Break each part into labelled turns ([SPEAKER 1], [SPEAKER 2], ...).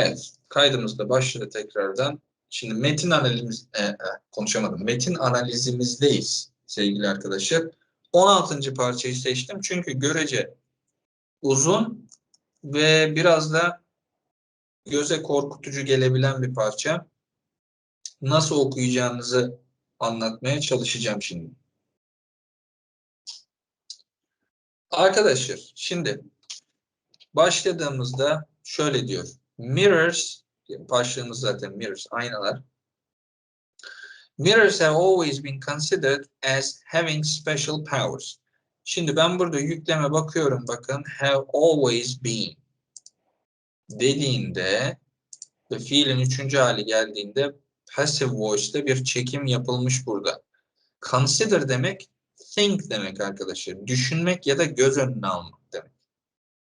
[SPEAKER 1] Evet, kaydımız da başladı tekrardan. Şimdi metin analiz e, e, konuşamadım. Metin analizimizdeyiz sevgili arkadaşlar. 16. parçayı seçtim çünkü görece uzun ve biraz da göze korkutucu gelebilen bir parça. Nasıl okuyacağınızı anlatmaya çalışacağım şimdi. Arkadaşlar şimdi başladığımızda şöyle diyor. Mirrors, başlığımız zaten mirrors, aynalar. Mirrors have always been considered as having special powers. Şimdi ben burada yükleme bakıyorum bakın have always been dediğinde ve fiilin üçüncü hali geldiğinde passive voice'da bir çekim yapılmış burada. Consider demek think demek arkadaşlar. Düşünmek ya da göz önüne almak demek.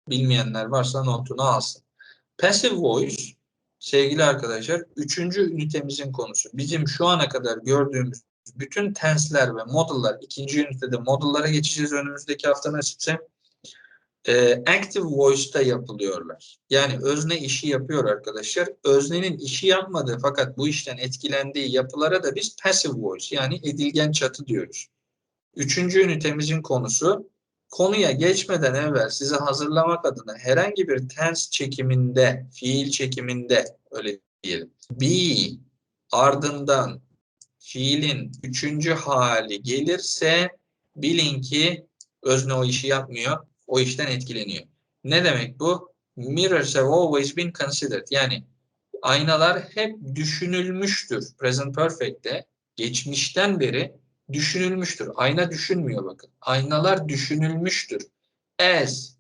[SPEAKER 1] Bilmeyenler varsa notunu alsın. Passive voice sevgili arkadaşlar üçüncü ünitemizin konusu. Bizim şu ana kadar gördüğümüz bütün tensler ve model'lar ikinci ünitede model'lara geçeceğiz önümüzdeki hafta nasipse. E, active voice'da yapılıyorlar. Yani özne işi yapıyor arkadaşlar. Öznenin işi yapmadığı fakat bu işten etkilendiği yapılara da biz passive voice yani edilgen çatı diyoruz. Üçüncü ünitemizin konusu konuya geçmeden evvel size hazırlamak adına herhangi bir tense çekiminde, fiil çekiminde öyle diyelim. Be ardından fiilin üçüncü hali gelirse bilin ki özne o işi yapmıyor, o işten etkileniyor. Ne demek bu? Mirrors have always been considered. Yani aynalar hep düşünülmüştür. Present Perfect'te geçmişten beri düşünülmüştür. Ayna düşünmüyor bakın. Aynalar düşünülmüştür. As,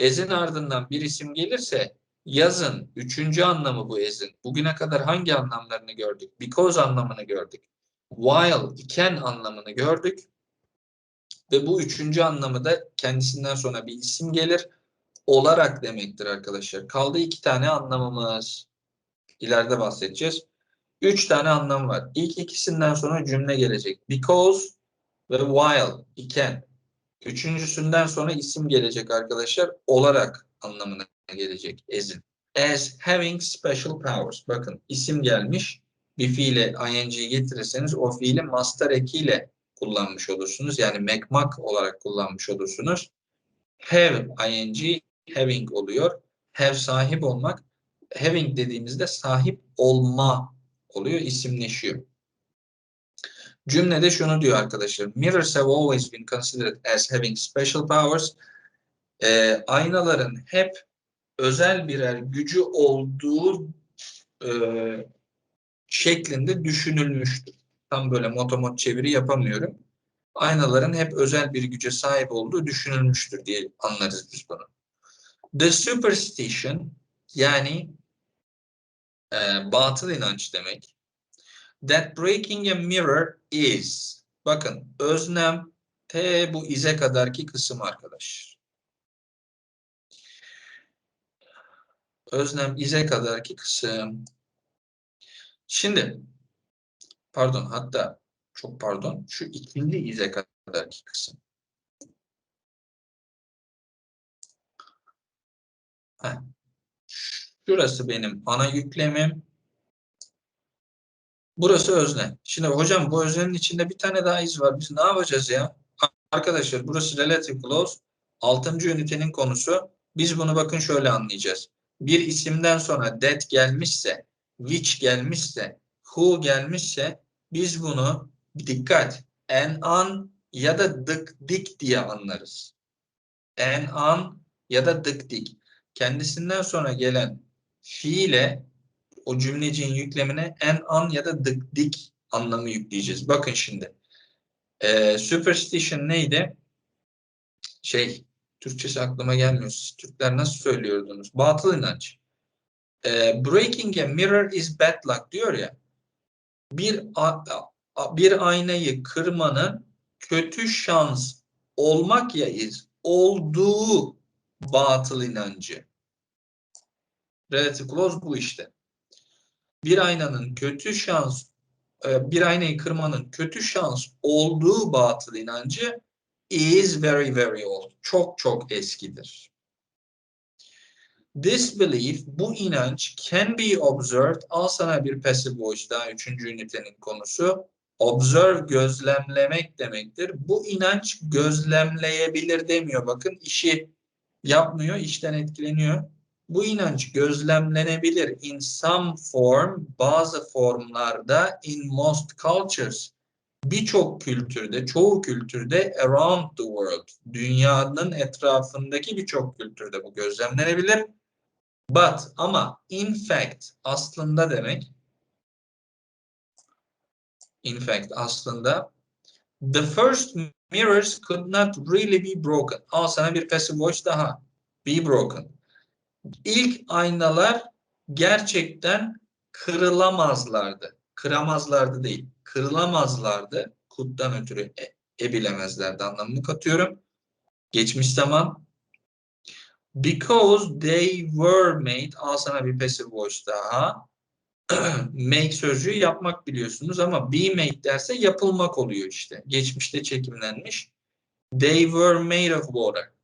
[SPEAKER 1] as'in ardından bir isim gelirse yazın üçüncü anlamı bu as'in. Bugüne kadar hangi anlamlarını gördük? Because anlamını gördük. While, iken anlamını gördük. Ve bu üçüncü anlamı da kendisinden sonra bir isim gelir. Olarak demektir arkadaşlar. Kaldı iki tane anlamımız. İleride bahsedeceğiz. Üç tane anlam var. İlk ikisinden sonra cümle gelecek. Because ve while, iken. Üçüncüsünden sonra isim gelecek arkadaşlar. Olarak anlamına gelecek. As'in. As having special powers. Bakın isim gelmiş. Bir fiile ing'yi getirirseniz o fiili master ekiyle kullanmış olursunuz. Yani mekmak olarak kullanmış olursunuz. Have ing having oluyor. Have sahip olmak. Having dediğimizde sahip olma oluyor, isimleşiyor. Cümlede şunu diyor arkadaşlar. Mirrors have always been considered as having special powers. E, aynaların hep özel birer gücü olduğu e, şeklinde düşünülmüştür. Tam böyle motomot çeviri yapamıyorum. Aynaların hep özel bir güce sahip olduğu düşünülmüştür diye anlarız biz bunu. The superstition yani e, batıl inanç demek. That breaking a mirror is. Bakın öznem T bu ize kadarki kısım arkadaş. Öznem ize kadarki kısım. Şimdi pardon hatta çok pardon şu ikinci ize kadarki kısım. Heh. Şurası benim ana yüklemim. Burası özne. Şimdi hocam bu öznenin içinde bir tane daha iz var. Biz ne yapacağız ya? Arkadaşlar burası relative clause. Altıncı ünitenin konusu. Biz bunu bakın şöyle anlayacağız. Bir isimden sonra that gelmişse, which gelmişse, who gelmişse biz bunu dikkat en an ya da dık dik diye anlarız. En an ya da dık dik. Kendisinden sonra gelen fiile o cümleciğin yüklemine en an ya da dık dik anlamı yükleyeceğiz. Bakın şimdi. Ee, superstition neydi? Şey, Türkçesi aklıma gelmiyor. Siz Türkler nasıl söylüyordunuz? Batıl inanç. Ee, breaking a mirror is bad luck diyor ya. Bir bir aynayı kırmanın kötü şans olmak ya iz olduğu batıl inancı. Relative clause bu işte. Bir aynanın kötü şans, e, bir aynayı kırmanın kötü şans olduğu batıl inancı is very very old. Çok çok eskidir. This belief, bu inanç can be observed. Al sana bir passive voice daha üçüncü ünitenin konusu. Observe gözlemlemek demektir. Bu inanç gözlemleyebilir demiyor. Bakın işi yapmıyor, işten etkileniyor. Bu inanç gözlemlenebilir in some form, bazı formlarda in most cultures. Birçok kültürde, çoğu kültürde around the world, dünyanın etrafındaki birçok kültürde bu gözlemlenebilir. But ama in fact aslında demek in fact aslında the first mirrors could not really be broken. Al sana bir passive voice daha. Be broken. İlk aynalar gerçekten kırılamazlardı. Kıramazlardı değil. Kırılamazlardı. Kuttan ötürü e, ebilemezlerdi anlamını katıyorum. Geçmiş zaman Because they were made. Al sana bir passive voice daha. make sözcüğü yapmak biliyorsunuz ama be made derse yapılmak oluyor işte. Geçmişte çekimlenmiş. They were made of water.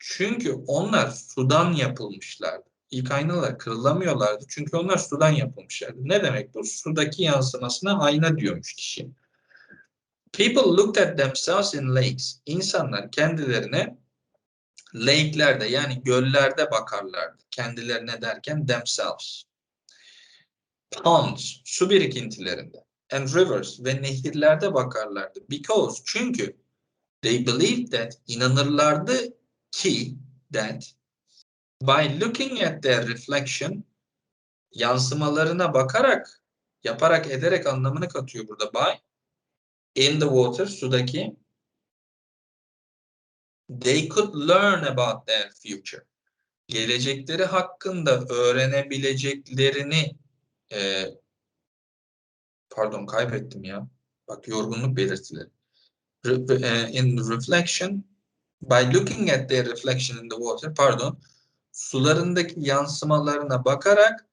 [SPEAKER 1] Çünkü onlar sudan yapılmışlardı. İlk aynalar kırılamıyorlardı. Çünkü onlar sudan yapılmışlardı. Ne demek bu? Sudaki yansımasına ayna diyormuş kişi. People looked at themselves in lakes. İnsanlar kendilerine lake'lerde yani göllerde bakarlardı. Kendilerine derken themselves. Ponds, su birikintilerinde. And rivers ve nehirlerde bakarlardı. Because, çünkü they believed that, inanırlardı ki, that, by looking at their reflection, yansımalarına bakarak, yaparak, ederek anlamını katıyor burada by, in the water, sudaki, they could learn about their future. Gelecekleri hakkında öğrenebileceklerini e, pardon kaybettim ya. Bak yorgunluk belirtileri. Re, e, in reflection by looking at their reflection in the water pardon sularındaki yansımalarına bakarak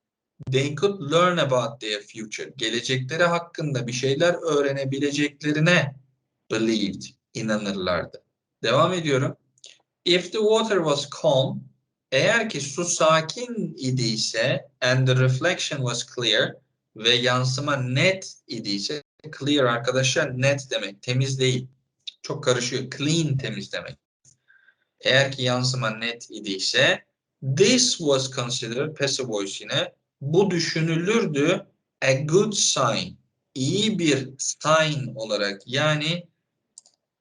[SPEAKER 1] they could learn about their future. Gelecekleri hakkında bir şeyler öğrenebileceklerine believed, inanırlardı. Devam ediyorum. If the water was calm, eğer ki su sakin idiyse and the reflection was clear ve yansıma net idiyse clear arkadaşlar net demek temiz değil. Çok karışıyor. Clean temiz demek. Eğer ki yansıma net idiyse this was considered passive voice yine bu düşünülürdü a good sign. iyi bir sign olarak yani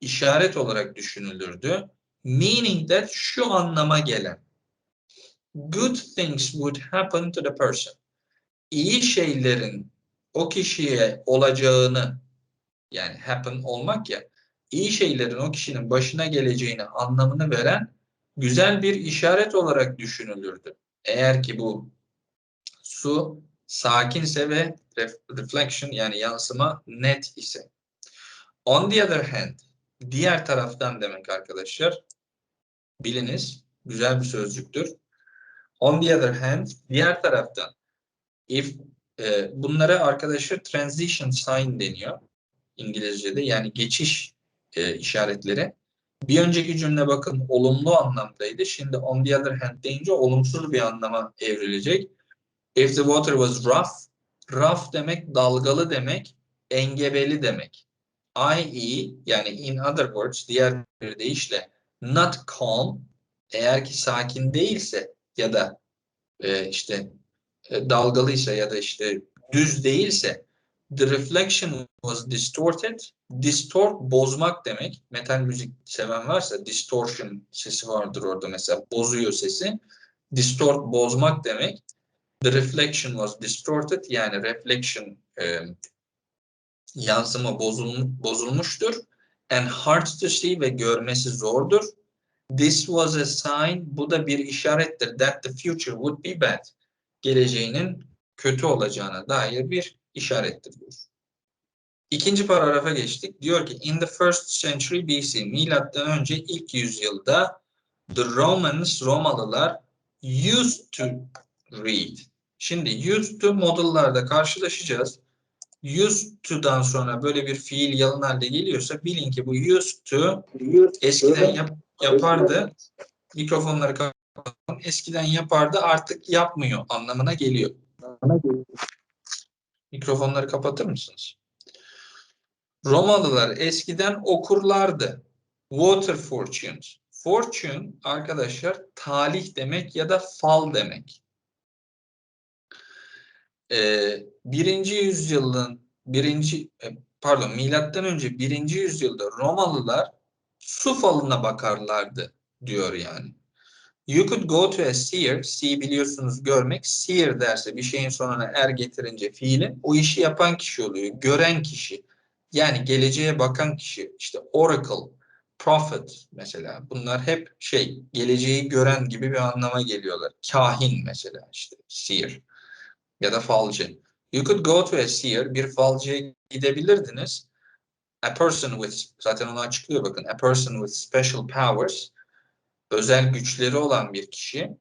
[SPEAKER 1] işaret olarak düşünülürdü. Meaning that şu anlama gelen good things would happen to the person. İyi şeylerin o kişiye olacağını yani happen olmak ya iyi şeylerin o kişinin başına geleceğini anlamını veren güzel bir işaret olarak düşünülürdü. Eğer ki bu su sakinse ve reflection yani yansıma net ise. On the other hand, diğer taraftan demek arkadaşlar. Biliniz, güzel bir sözcüktür. On the other hand, diğer taraftan if e, bunlara arkadaşlar transition sign deniyor İngilizce'de yani geçiş e, işaretleri. Bir önceki cümle bakın olumlu anlamdaydı. Şimdi on the other hand deyince olumsuz bir anlama evrilecek. If the water was rough, rough demek dalgalı demek, engebeli demek. I.e. yani in other words diğer bir deyişle not calm eğer ki sakin değilse ya da e, işte e, dalgalıysa ya da işte düz değilse the reflection was distorted. Distort bozmak demek. Metal müzik seven varsa distortion sesi vardır orada mesela bozuyor sesi. Distort bozmak demek. The reflection was distorted yani reflection e, yansıma bozulmuş, bozulmuştur. And hard to see ve görmesi zordur. This was a sign, bu da bir işarettir that the future would be bad. Geleceğinin kötü olacağına dair bir işarettir diyor. İkinci paragrafa geçtik. Diyor ki in the first century BC milattan önce ilk yüzyılda the Romans Romalılar used to read. Şimdi used to modullarda karşılaşacağız. Used to'dan sonra böyle bir fiil yalın halde geliyorsa bilin ki bu used to eskiden yap, yapardı. Mikrofonları eskiden yapardı artık yapmıyor anlamına geliyor. Mikrofonları kapatır mısınız? Romalılar eskiden okurlardı. Water fortunes. Fortune arkadaşlar talih demek ya da fal demek. Ee, birinci yüzyılın birinci e, pardon milattan önce birinci yüzyılda Romalılar su falına bakarlardı diyor yani. You could go to a seer. See biliyorsunuz görmek. Seer derse bir şeyin sonuna er getirince fiili o işi yapan kişi oluyor. Gören kişi. Yani geleceğe bakan kişi. İşte oracle, prophet mesela. Bunlar hep şey geleceği gören gibi bir anlama geliyorlar. Kahin mesela işte seer ya da falcı. You could go to a seer. Bir falcıya gidebilirdiniz. A person with zaten onu açıklıyor bakın. A person with special powers özel güçleri olan bir kişi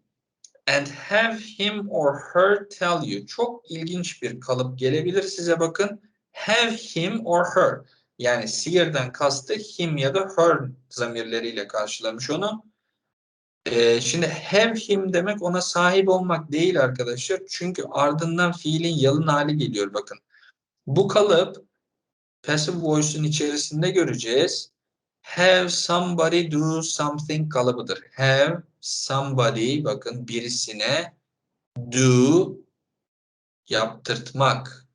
[SPEAKER 1] and have him or her tell you. Çok ilginç bir kalıp gelebilir size bakın. Have him or her. Yani seer'den kastı him ya da her zamirleriyle karşılamış onu. Ee, şimdi have him demek ona sahip olmak değil arkadaşlar. Çünkü ardından fiilin yalın hali geliyor bakın. Bu kalıp passive voice'un içerisinde göreceğiz have somebody do something kalıbıdır. Have somebody bakın birisine do yaptırtmak.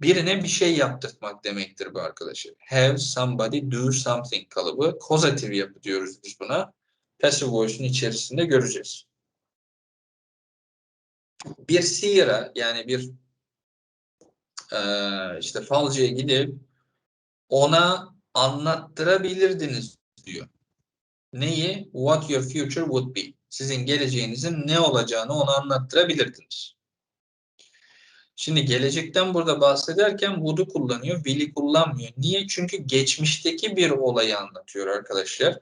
[SPEAKER 1] Birine bir şey yaptırtmak demektir bu arkadaşlar. Have somebody do something kalıbı. Kozatif yapı diyoruz biz buna. Passive voice'un içerisinde göreceğiz. Bir seer'a yani bir e, işte falcıya gidip ona anlattırabilirdiniz diyor. Neyi? What your future would be. Sizin geleceğinizin ne olacağını ona anlattırabilirdiniz. Şimdi gelecekten burada bahsederken would'u kullanıyor, will'i kullanmıyor. Niye? Çünkü geçmişteki bir olayı anlatıyor arkadaşlar.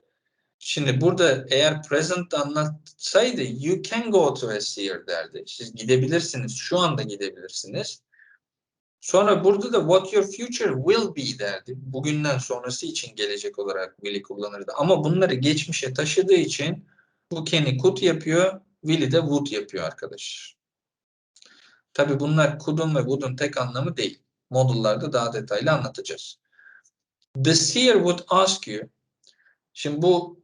[SPEAKER 1] Şimdi burada eğer present anlatsaydı you can go to a seer derdi. Siz gidebilirsiniz, şu anda gidebilirsiniz. Sonra burada da what your future will be derdi. Bugünden sonrası için gelecek olarak will'i kullanırdı. Ama bunları geçmişe taşıdığı için bu can'i could yapıyor, will'i de would yapıyor arkadaşlar. Tabi bunlar could'un ve would'un tek anlamı değil. Modullarda daha detaylı anlatacağız. The seer would ask you. Şimdi bu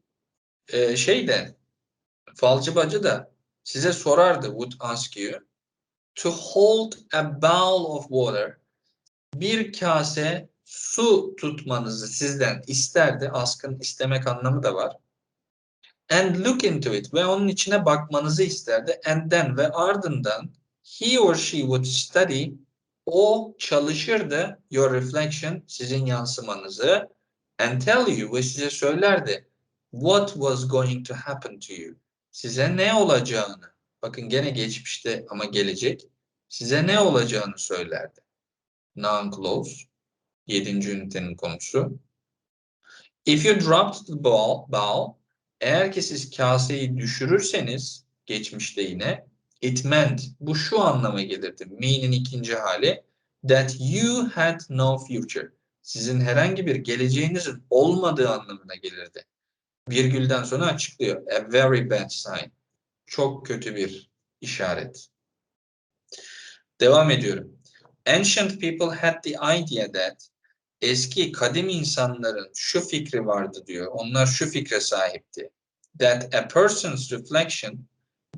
[SPEAKER 1] e, şey de falcı bacı da size sorardı would ask you to hold a bowl of water. Bir kase su tutmanızı sizden isterdi. Askın istemek anlamı da var. And look into it. Ve onun içine bakmanızı isterdi. And then ve ardından he or she would study. O çalışırdı. Your reflection sizin yansımanızı. And tell you ve size söylerdi. What was going to happen to you? Size ne olacağını bakın gene geçmişte ama gelecek size ne olacağını söylerdi. Non-close. Yedinci ünitenin konusu. If you dropped the ball, ball eğer ki siz kaseyi düşürürseniz geçmişte yine it meant bu şu anlama gelirdi. Me'nin ikinci hali that you had no future. Sizin herhangi bir geleceğinizin olmadığı anlamına gelirdi. Virgülden sonra açıklıyor. A very bad sign. Çok kötü bir işaret. Devam ediyorum. Ancient people had the idea that eski kadim insanların şu fikri vardı diyor. Onlar şu fikre sahipti. That a person's reflection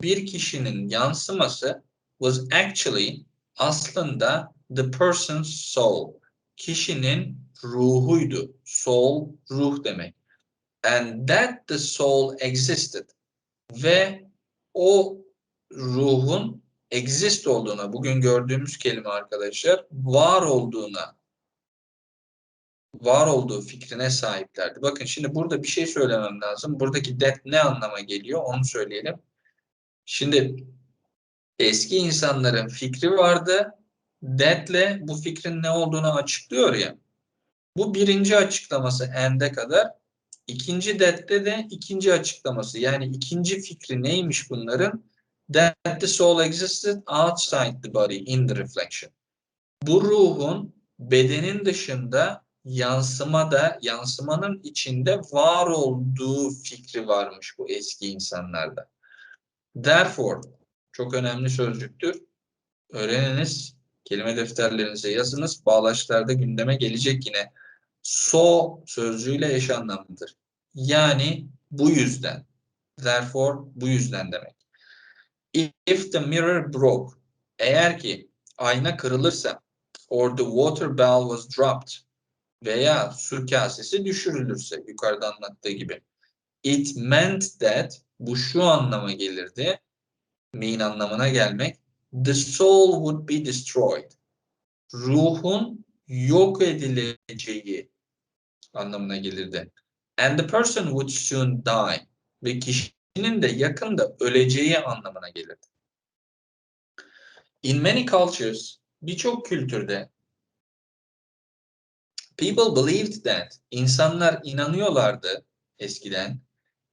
[SPEAKER 1] bir kişinin yansıması was actually aslında the person's soul. Kişinin ruhuydu. Soul ruh demek. And that the soul existed. Ve o ruhun exist olduğuna, bugün gördüğümüz kelime arkadaşlar, var olduğuna, var olduğu fikrine sahiplerdi. Bakın şimdi burada bir şey söylemem lazım. Buradaki that ne anlama geliyor onu söyleyelim. Şimdi eski insanların fikri vardı. That'le bu fikrin ne olduğunu açıklıyor ya. Bu birinci açıklaması end'e kadar. İkinci that'te de ikinci açıklaması. Yani ikinci fikri neymiş bunların? that the soul existed outside the body in the reflection. Bu ruhun bedenin dışında yansımada, yansımanın içinde var olduğu fikri varmış bu eski insanlarda. Therefore çok önemli sözcüktür. Öğreniniz. Kelime defterlerinize yazınız. Bağlaçlarda gündeme gelecek yine. So sözcüğüyle eş anlamlıdır. Yani bu yüzden. Therefore bu yüzden demek. If the mirror broke eğer ki ayna kırılırsa or the water bell was dropped veya su kasesi düşürülürse yukarıda anlattığı gibi it meant that bu şu anlama gelirdi mean anlamına gelmek the soul would be destroyed ruhun yok edileceği anlamına gelirdi and the person would soon die ve kişinin de yakında öleceği anlamına gelirdi In many cultures, birçok kültürde people believed that insanlar inanıyorlardı eskiden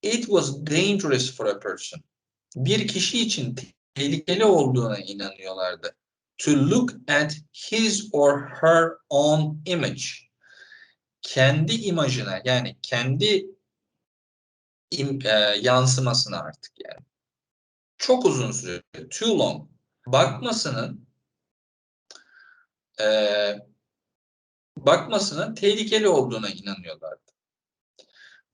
[SPEAKER 1] it was dangerous for a person. Bir kişi için tehlikeli olduğuna inanıyorlardı. To look at his or her own image. Kendi imajına yani kendi im, e, yansımasına artık yani. Çok uzun süre, too long bakmasının e, bakmasının tehlikeli olduğuna inanıyorlardı.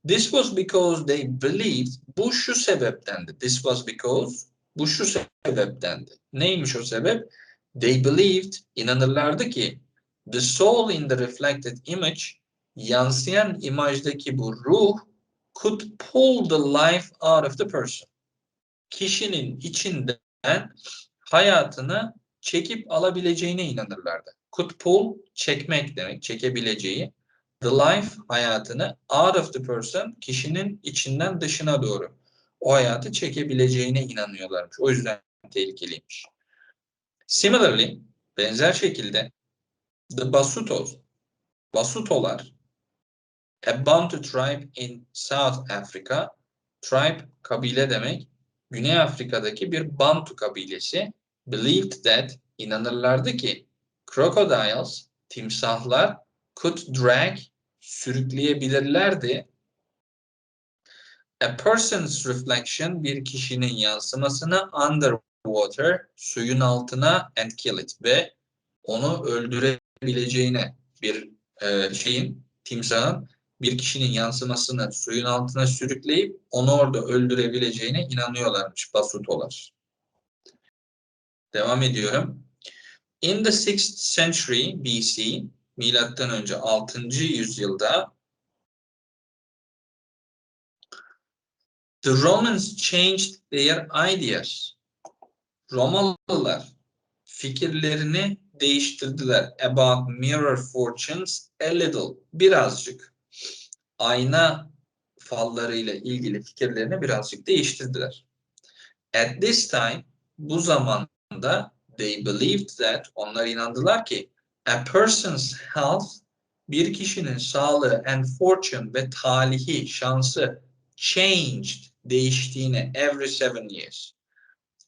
[SPEAKER 1] This was because they believed bu şu sebeptendi. This was because bu şu sebeptendi. Neymiş o sebep? They believed inanırlardı ki the soul in the reflected image yansıyan imajdaki bu ruh could pull the life out of the person. Kişinin içinden hayatını çekip alabileceğine inanırlardı. Could pull, çekmek demek, çekebileceği. The life, hayatını out of the person, kişinin içinden dışına doğru. O hayatı çekebileceğine inanıyorlarmış. O yüzden tehlikeliymiş. Similarly, benzer şekilde the Basutos, Basutolar, a Bantu tribe in South Africa, tribe kabile demek, Güney Afrika'daki bir Bantu kabilesi. Believed that inanırlardı ki crocodiles timsahlar could drag sürükleyebilirlerdi. A person's reflection bir kişinin yansımasını underwater suyun altına and kill it. Ve onu öldürebileceğine bir e, şeyin timsahın bir kişinin yansımasını suyun altına sürükleyip onu orada öldürebileceğine inanıyorlarmış Basutolar. Devam ediyorum. In the 6th century BC, milattan önce 6. yüzyılda the Romans changed their ideas. Romalılar fikirlerini değiştirdiler about mirror fortunes a little, birazcık. Ayna fallarıyla ilgili fikirlerini birazcık değiştirdiler. At this time, bu zamanda they believed that, onlar inandılar ki a person's health, bir kişinin sağlığı and fortune ve talihi, şansı changed, değiştiğine every seven years.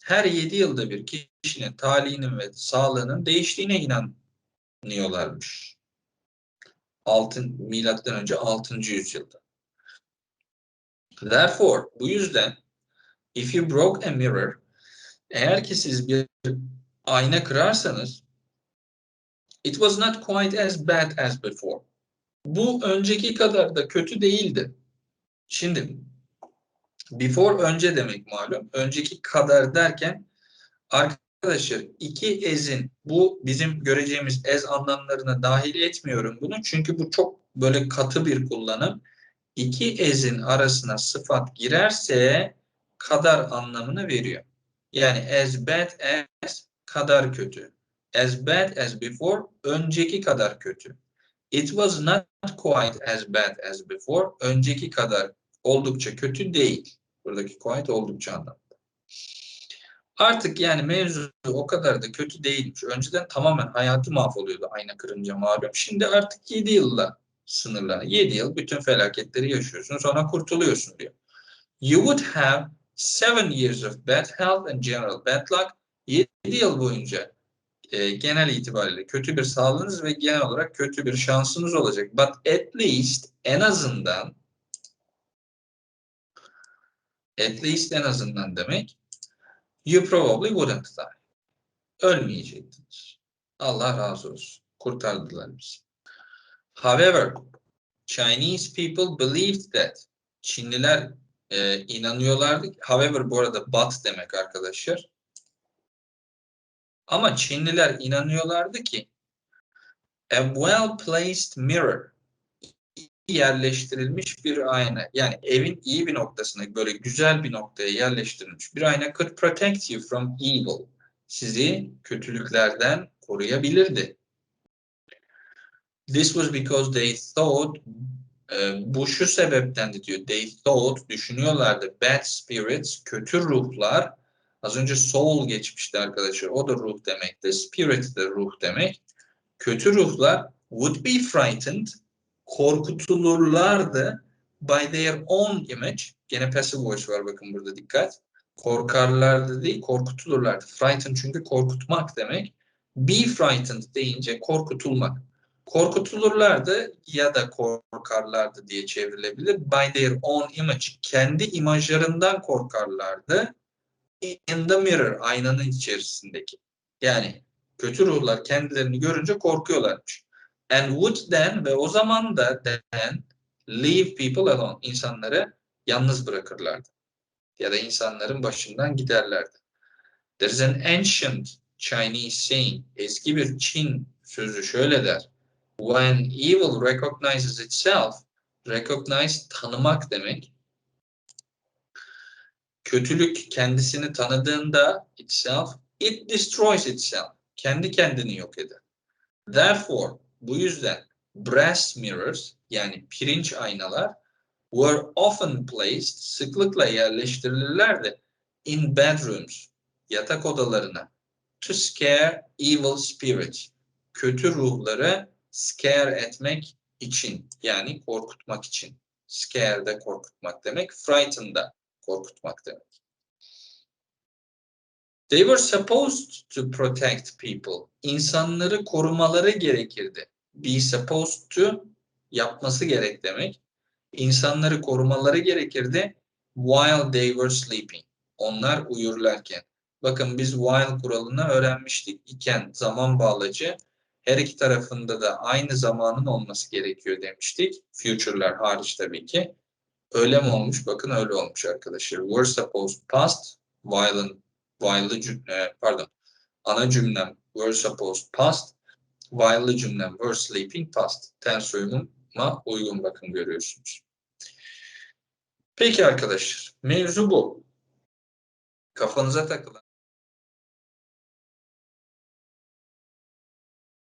[SPEAKER 1] Her yedi yılda bir kişinin talihinin ve sağlığının değiştiğine inanıyorlarmış. Altın, milattan önce 6. yüzyılda. Therefore, bu yüzden if you broke a mirror, eğer ki siz bir ayna kırarsanız it was not quite as bad as before. Bu önceki kadar da kötü değildi. Şimdi before önce demek malum. Önceki kadar derken arkadaşlar iki ezin bu bizim göreceğimiz ez anlamlarına dahil etmiyorum bunu. Çünkü bu çok böyle katı bir kullanım. İki ezin arasına sıfat girerse kadar anlamını veriyor. Yani as bad as kadar kötü. As bad as before önceki kadar kötü. It was not quite as bad as before önceki kadar oldukça kötü değil. Buradaki quite oldukça anlamda. Artık yani mevzu o kadar da kötü değilmiş. Önceden tamamen hayatı mahvoluyordu ayna kırınca malum. Şimdi artık 7 yılla sınırlanıyor. 7 yıl bütün felaketleri yaşıyorsun sonra kurtuluyorsun diyor. You would have seven years of bad health and general bad luck. 7 yıl boyunca e, genel itibariyle kötü bir sağlığınız ve genel olarak kötü bir şansınız olacak. But at least en azından at least en azından demek You probably wouldn't die. Ölmeyecektiniz. Allah razı olsun. Kurtardılar bizi. However, Chinese people believed that Çinliler e, inanıyorlardı. However bu arada but demek arkadaşlar. Ama Çinliler inanıyorlardı ki a well placed mirror yerleştirilmiş bir ayna. Yani evin iyi bir noktasına, böyle güzel bir noktaya yerleştirilmiş bir ayna could protect you from evil. Sizi kötülüklerden koruyabilirdi. This was because they thought e, bu şu sebeptendi diyor. They thought düşünüyorlardı bad spirits kötü ruhlar az önce soul geçmişti arkadaşlar. O da ruh demekti. Spirit de ruh demek. Kötü ruhlar would be frightened korkutulurlardı by their own image. Gene passive voice var bakın burada dikkat. Korkarlardı değil, korkutulurlardı. Frightened çünkü korkutmak demek. Be frightened deyince korkutulmak. Korkutulurlardı ya da korkarlardı diye çevrilebilir. By their own image. Kendi imajlarından korkarlardı. In the mirror, aynanın içerisindeki. Yani kötü ruhlar kendilerini görünce korkuyorlarmış. And would then ve o zaman da then leave people alone. İnsanları yalnız bırakırlardı. Ya da insanların başından giderlerdi. There is an ancient Chinese saying. Eski bir Çin sözü şöyle der. When evil recognizes itself, recognize tanımak demek. Kötülük kendisini tanıdığında itself, it destroys itself. Kendi kendini yok eder. Therefore, bu yüzden brass mirrors yani pirinç aynalar were often placed, sıklıkla yerleştirilirlerdi in bedrooms, yatak odalarına to scare evil spirits, kötü ruhları scare etmek için yani korkutmak için. Scare de korkutmak demek, frighten da korkutmak demek. They were supposed to protect people. İnsanları korumaları gerekirdi. Be supposed to yapması gerek demek. İnsanları korumaları gerekirdi while they were sleeping. Onlar uyurlarken. Bakın biz while kuralını öğrenmiştik. İken zaman bağlacı her iki tarafında da aynı zamanın olması gerekiyor demiştik. Future'lar hariç tabii ki. Öyle mi olmuş? Bakın öyle olmuş arkadaşlar. Were supposed past, while'ın while'lı cümle, pardon, ana cümlem were supposed past, while'lı cümlem were sleeping past. Ters uyumuma uygun bakın görüyorsunuz. Peki arkadaşlar, mevzu bu. Kafanıza takılan